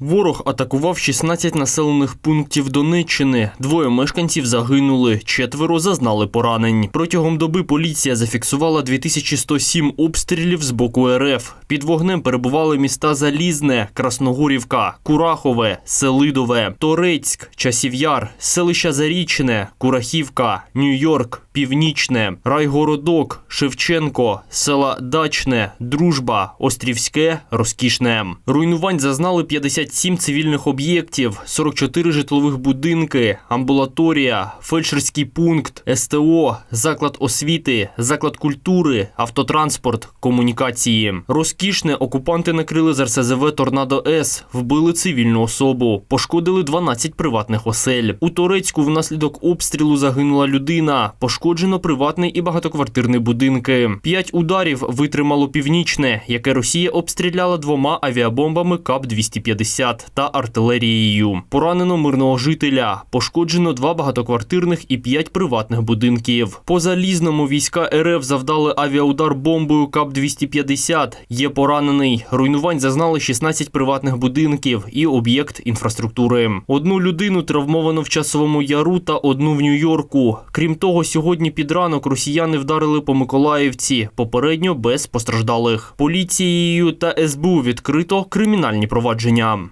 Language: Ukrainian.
Ворог атакував 16 населених пунктів Донеччини. Двоє мешканців загинули, четверо зазнали поранень. Протягом доби поліція зафіксувала 2107 обстрілів з боку РФ. Під вогнем перебували міста Залізне, Красногорівка, Курахове, Селидове, Торецьк, Часів'яр, селища Зарічне, Курахівка, Нью-Йорк, Північне, Райгородок, Шевченко, села Дачне, Дружба, Острівське, Розкішне. Руйнувань зазнали 57 цивільних об'єктів, 44 житлових будинки, амбулаторія, фельдшерський пункт, СТО, заклад освіти, заклад культури, автотранспорт, комунікації. Розкішне окупанти накрили з РСЗВ Торнадо С, вбили цивільну особу, пошкодили 12 приватних осель. У Торецьку внаслідок обстрілу загинула людина. Пошкоджено приватний і багатоквартирний будинки. П'ять ударів витримало північне, яке Росія обстріляла двома авіабомбами КАП-250 та артилерією. Поранено мирного жителя. Пошкоджено два багатоквартирних і п'ять приватних будинків. По залізному війська РФ завдали авіаудар бомбою КАП-250. Є поранений. Руйнувань зазнали 16 приватних будинків і об'єкт інфраструктури. Одну людину травмовано в часовому яру та одну в Нью-Йорку. Крім того, сьогодні під ранок росіяни вдарили по Миколаївці, попередньо без постраждалих. Поліцією та СБУ відкрито кримінальні провадження.